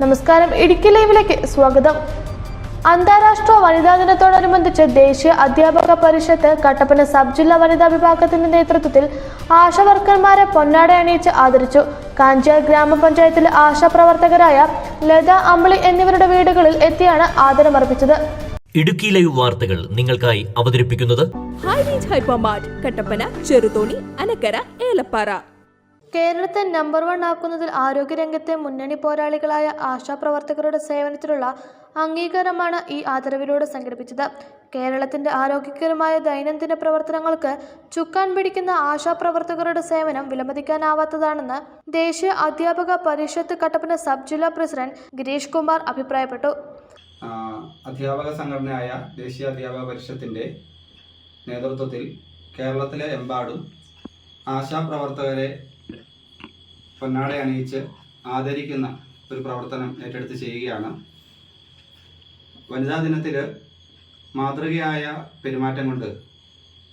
നമസ്കാരം. ഇടുക്കി ലൈവിലേക്ക് സ്വാഗതം. അന്താരാഷ്ട്ര വനിതാ ദിനത്തോടനുബന്ധിച്ച് ദേശീയ അധ്യാപക പരിഷത്ത് കട്ടപ്പന സബ് ജില്ലാ വനിതാ വിഭാഗത്തിന്റെ നേതൃത്വത്തിൽ ആശാവർക്കർമാരെ പൊന്നാട അണിയിച്ച് ആദരിച്ചു. കാഞ്ചിയാർ ഗ്രാമപഞ്ചായത്തിലെ ആശാ പ്രവർത്തകരായ ലത അമ്പിളി എന്നിവരുടെ വീടുകളിൽ എത്തിയാണ് ആദരമർപ്പിച്ചത്. ഇടുക്കി ലൈവ് വാർത്തകൾ നിങ്ങൾക്കായി അവതരിപ്പിക്കുന്നത് കട്ടപ്പന ചെറുതോണി അനക്കര ഏലപ്പാറ. കേരളത്തെ നമ്പർ വൺ ആക്കുന്നതിൽ ആരോഗ്യരംഗത്തെ മുന്നണി പോരാളികളായ ആശാപ്രവർത്തകരുടെ സേവനത്തിലുള്ള അംഗീകാരമാണ് ഈ ആദരവിലൂടെ സംഘടിപ്പിച്ചത്. കേരളത്തിന്റെ ആരോഗ്യകരമായ ദൈനംദിന പ്രവർത്തനങ്ങൾക്ക് ചുക്കാൻ പിടിക്കുന്ന ആശാപ്രവർത്തകരുടെ സേവനം വിലമതിക്കാനാവാത്തതാണെന്ന് ദേശീയ അധ്യാപക പരിഷത്ത് കട്ടപ്പന സബ് ജില്ലാ പ്രസിഡന്റ് ഗിരീഷ് കുമാർ അഭിപ്രായപ്പെട്ടു. അധ്യാപക സംഘടനയായ ദേശീയ അധ്യാപക പരിഷത്തിന്റെ നേതൃത്വത്തിൽ കേരളത്തിലെ എമ്പാടും ആശാപ്രവർത്തകരെ പൊന്നാട അണിയിച്ച് ആദരിക്കുന്ന ഒരു പ്രവർത്തനം ഏറ്റെടുത്ത് ചെയ്യുകയാണ്. വനിതാ ദിനത്തിൽ മാതൃകയായ പെരുമാറ്റം കൊണ്ട്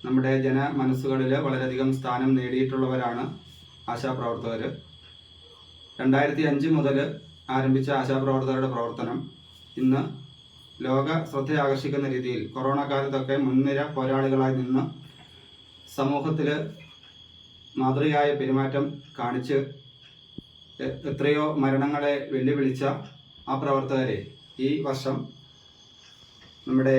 നമ്മുടെ ജന മനസ്സുകളിൽ വളരെയധികം സ്ഥാനം നേടിയിട്ടുള്ളവരാണ് ആശാപ്രവർത്തകർ രണ്ടായിരത്തി അഞ്ച് മുതൽ ആരംഭിച്ച ആശാപ്രവർത്തകരുടെ പ്രവർത്തനം ഇന്ന് ലോക ശ്രദ്ധ ആകർഷിക്കുന്ന രീതിയിൽ കൊറോണ കാലത്തൊക്കെ മുൻനിര പോരാളികളായി നിന്ന് സമൂഹത്തിൽ മാതൃകയായ പെരുമാറ്റം കാണിച്ച് എത്രയോ മരണങ്ങളെ വെല്ലുവിളിച്ച ആ പ്രവർത്തകരെ ഈ വർഷം നമ്മുടെ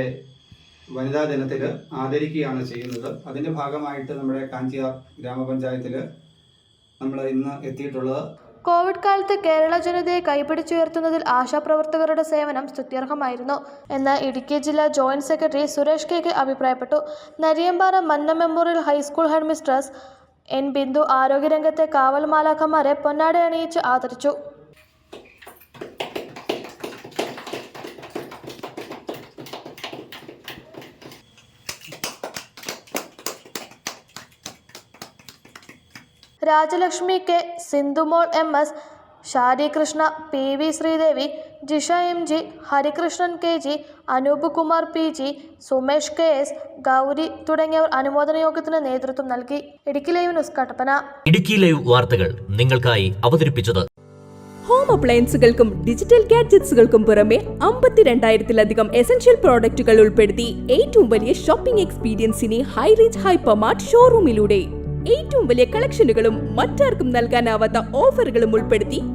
വനിതാ ദിനത്തിൽ ആദരിക്കുകയാണ് ചെയ്യുന്നത്. അതിന്റെ ഭാഗമായിട്ട് നമ്മുടെ കാഞ്ചിയാർ ഗ്രാമപഞ്ചായത്തിൽ നമ്മൾ ഇന്ന് എത്തിയിട്ടുള്ളത് കോവിഡ് കാലത്ത് കേരള ജനതയെ കൈപിടിച്ചുയർത്തുന്നതിൽ ആശാപ്രവർത്തകരുടെ സേവനം സ്തുത്യർഹമായിരുന്നു. എന്ന് ഇടുക്കി ജില്ലാ joint secretary Suresh K K അഭിപ്രായപ്പെട്ടു. Nariyampara Manna memorial high school head mistress N Bindu ആരോഗ്യരംഗത്തെ കാവൽ മാലാഖമാരെ പൊന്നാട അണിയിച്ച് ആദരിച്ചു. Rajalakshmi K Sindhumol M S Shari Krishna P V Sreedevi Jisha M G Harikrishnan K G Anoop Kumar P G Sumesh K S Gauri തുടങ്ങിയവർ അനുമോദന യോഗത്തിന് നേതൃത്വം നൽകി. Idukki live news Kattappana. Idukki live വാർത്തകൾ നിങ്ങൾക്കായി അവതരിപ്പിച്ചത്. ഹോം അപ്ലയൻസുകൾക്കും ഡിജിറ്റൽ ഗാഡ്ജറ്റ്സുകൾക്കും പുറമെ അമ്പത്തിരണ്ടായിരത്തിലധികം essential പ്രോഡക്റ്റുകൾ ഉൾപ്പെടുത്തി ഏറ്റവും വലിയ ഷോപ്പിംഗ് എക്സ്പീരിയൻസിനെ ഹൈ റേഞ്ച് ഹൈപ്പർമാർട്ട് ഷോറൂമിലൂടെ ഏറ്റവും വലിയ കളക്ഷനുകളും മറ്റാർക്കും നൽകാനാവാത്ത ഓഫറുകളും ഉൾപ്പെടുത്തി